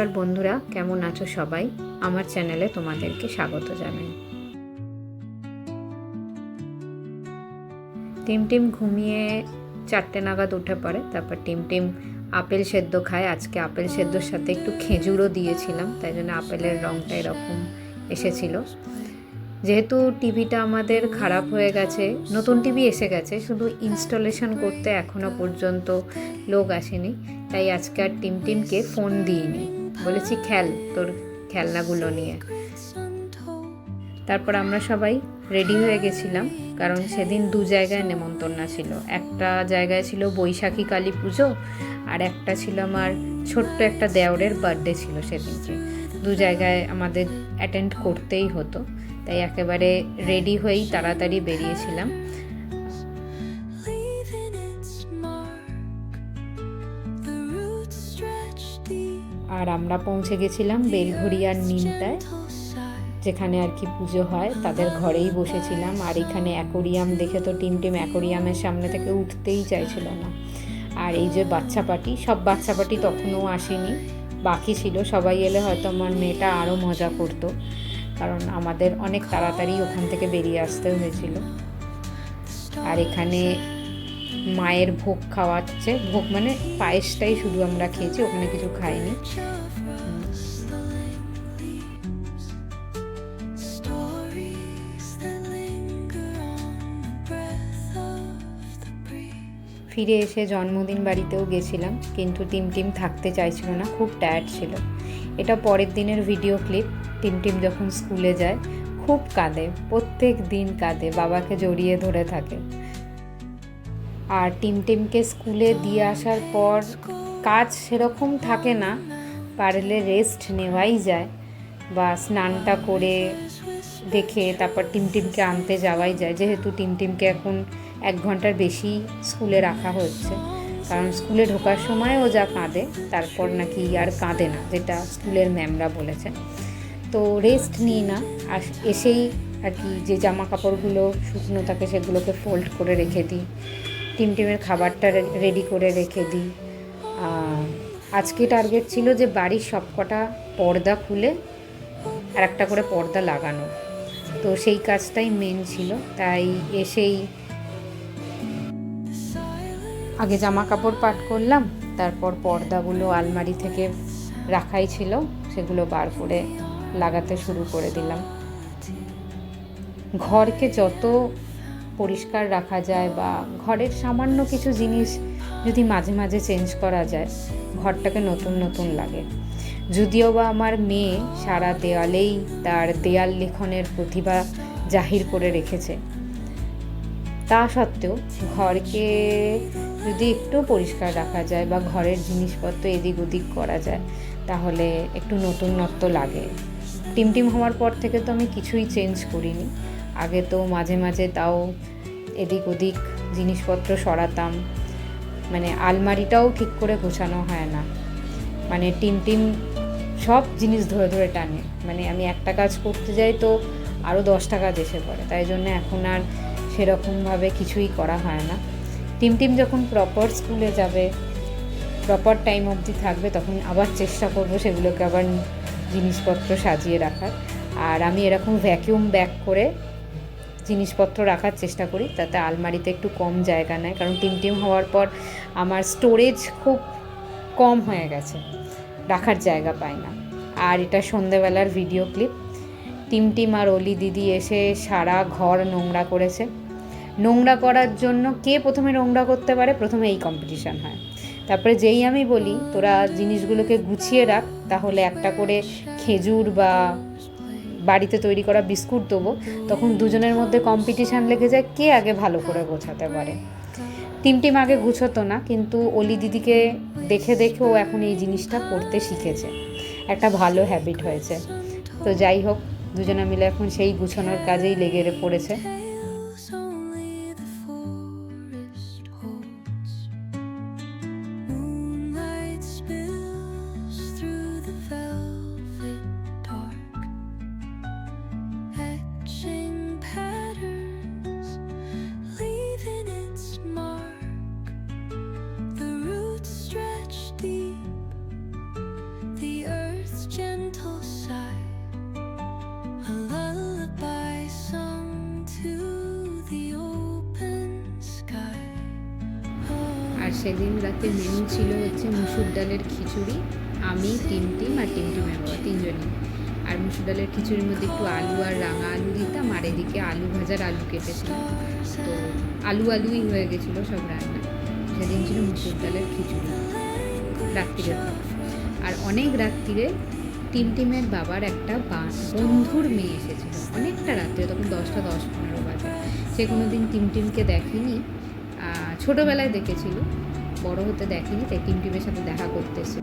নমস্কার বন্ধুরা, কেমন আছো সবাই? আমার চ্যানেলে তোমাদেরকে স্বাগত জানাই। টিম টিম ঘুমিয়ে চারটে নাগাদ উঠে পড়ে, তারপর টিম টিম আপেল সেদ্ধ খায়। আজকে আপেল সেদ্ধর সাথে একটু খেজুরও দিয়েছিলাম, তাই জন্য আপেলের রঙটা এরকম এসেছিল। যেহেতু টিভিটা আমাদের খারাপ হয়ে গেছে, নতুন টিভি এসে গেছে, শুধু ইনস্টলেশন করতে এখনও পর্যন্ত লোক আসেনি, তাই আজকে আর টিম টিমকে ফোন দিইনি। বলেছি, খেল তোর খেলনাগুলো নিয়ে। তারপর আমরা সবাই রেডি হয়ে গেছিলাম, কারণ সেদিন দু জায়গায় নেমন্তন্না ছিল। একটা জায়গায় ছিল বৈশাখী কালী পুজো, আর একটা ছিল আমার ছোট্ট একটা দেওরের বার্থডে ছিল সেদিনকে। দু জায়গায় আমাদের অ্যাটেন্ড করতেই হতো, তাই একেবারে রেডি হয়েই তাড়াতাড়ি বেরিয়েছিলাম। আর আমরা পৌঁছে গেছিলাম বেলঘড়িয়ার নিমতায় যেখানে আর কি পুজো হয়। তাদের ঘরেই বসেছিলাম। আর এখানে অ্যাকোরিয়াম, দেখে তো টিম টিম অ্যাকোরিয়ামের সামনে থেকে উঠতেই চাইছিল না। আর এই যে বাচ্চা পাটি সব বাচ্চা পাটি তখনও আসেনি। বাকি ছিল, সবাই এলে হয়তো আমার মেয়েটা আরও মজা করতো। কারণ আমাদের অনেক তাড়াতাড়ি ওখান থেকে বেরিয়ে আসতে হয়েছিল। আর এখানে মায়ের ভোগ খাওয়াচ্ছে। ভোগ মানে পায়েসটাই শুধু আমরা খেয়েছি, ওখানে কিছু খাইনি. ফিরে এসে জন্মদিন বাড়িতেও গেছিলাম, কিন্তু টিম টিম থাকতে চাইছিল না, খুব টায়ার্ড ছিল। এটা পরের দিনের ভিডিও ক্লিপ টিম টিম যখন স্কুলে যায়, খুব কাঁদে, প্রত্যেক দিন কাঁদে, বাবাকে জড়িয়ে ধরে থাকে। আর টিম টিমকে স্কুলে দিয়ে আসার পর কাজ সেরকম থাকে না। পারলে রেস্ট নেওয়াই যায় বা স্নানটা করে দেখে তারপর টিম টিমকে আনতে যাওয়াই যায়। যেহেতু টিম টিমকে এখন এক ঘণ্টার বেশি স্কুলে রাখা হচ্ছে। কারণ স্কুলে ঢোকার সময় ও যা কাঁদে, তারপর নাকি আর কাঁদে না, যেটা স্কুলের ম্যামরা বলেছে তো রেস্ট নিই না, আর এসেই আর কি যে জামা কাপড়গুলো শুকনো থাকে সেগুলোকে ফোল্ড করে রেখে দিই। টিম টিমের খাবারটা রেডি করে রেখে দিই। আজকে টার্গেট ছিল যে বাড়ির সবকটা পর্দা খুলে আর একটা করে পর্দা লাগানো। তো সেই কাজটাই মেন ছিল। তাই এসেই আগে জামা কাপড় পাট করলাম, তারপর পর্দাগুলো আলমারি থেকে রাখাই ছিল, সেগুলো বার করে লাগাতে শুরু করে দিলাম। ঘরকে যত পরিষ্কার রাখা যায় বা ঘরের সামান্য কিছু জিনিস যদি মাঝে মাঝে চেঞ্জ করা যায়, ঘরটাকে নতুন নতুন লাগে। যদিও বা আমার মেয়ে সারা দেয়ালেই তার দেয়াল লিখনের প্রতিভা জাহির করে রেখেছে, তা সত্ত্বেও ঘরকে যদি একটু পরিষ্কার রাখা যায় বা ঘরের জিনিসপত্র এদিক ওদিক করা যায়, তাহলে একটু নতুনত্ব লাগে। টিমটিম হওয়ার পর থেকে তো আমি কিছুই চেঞ্জ করিনি। আগে তো মাঝে মাঝে তাও এদিক ওদিক জিনিসপত্র সরাতাম। মানে আলমারিটাও ঠিক করে গোছানো হয় না। মানে টিম টিম সব জিনিস ধরে ধরে টানে। মানে আমি একটা কাজ করতে যাই তো আরও দশটা কাজ এসে পড়ে। তাই জন্য এখন আর সেরকমভাবে কিছুই করা হয় না। টিম টিম যখন প্রপার স্কুলে যাবে প্রপার টাইম অবধি থাকবে, তখন আবার চেষ্টা করব সেগুলোকে আবার জিনিসপত্র সাজিয়ে রাখার। আর আমি এরকম ভ্যাকিউম ব্যাক করে জিনিসপত্র রাখার চেষ্টা করি, তাতে আলমারিতে একটু কম জায়গা নেয়, কারণ টিম টিম হওয়ার পর আমার স্টোরেজ খুব কম হয়ে গেছে, রাখার জায়গা পায় না। আর এটা সন্ধেবেলার ভিডিও ক্লিপ টিম টিম আর অলি দিদি এসে সারা ঘর নোংরা করেছে। নোংরা করার জন্য কে প্রথমে নোংরা করতে পারে? প্রথমে এই কম্পিটিশান হয়। তারপরে যেই আমি বলি, তোরা জিনিসগুলোকে গুছিয়ে রাখ, তাহলে একটা করে খেজুর বা বাড়িতে তৈরি করা বিস্কুট দেবো, তখন দুজনের মধ্যে কম্পিটিশান লেগে যায় কে আগে ভালো করে গোছাতে পারে। টিম টিম আগে গুছোতো না, কিন্তু অলি দিদিকে দেখে দেখে ও এখন এই জিনিসটা করতে শিখেছে। একটা ভালো হ্যাবিট হয়েছে। তো যাই হোক, দুজনে মিলে এখন সেই গুছানোর কাজেই লেগে পড়েছে। আর সেদিন রাতে মেনু ছিল হচ্ছে মুসুর ডালের খিচুড়ি, আমি টিম টিম আর টিম টিমের বাবা, তিনজনই। আর মুসুর ডালের খিচুড়ির মধ্যে একটু আলু আর রাঙা আলু দিতাম, আর এদিকে আলু ভাজার আলু কেটেছিলাম তো আলু আলুই হয়ে গেছিল সব রান্না। সেদিন ছিল মুসুর ডালের খিচুড়ি রাত্রিরের আর অনেক রাত্রিরে টিম টিমের বাবার একটা বন্ধুর মেয়ে এসেছিল। অনেকটা রাত্রে, তখন দশটা দশ পনেরো বাজে। সে কোনো দিন টিম টিমকে দেখেনি। ছোটোবেলায় দেখেছিল বড় হতে দেখেনি তাই টিম টিমের সাথে দেখা করতেছে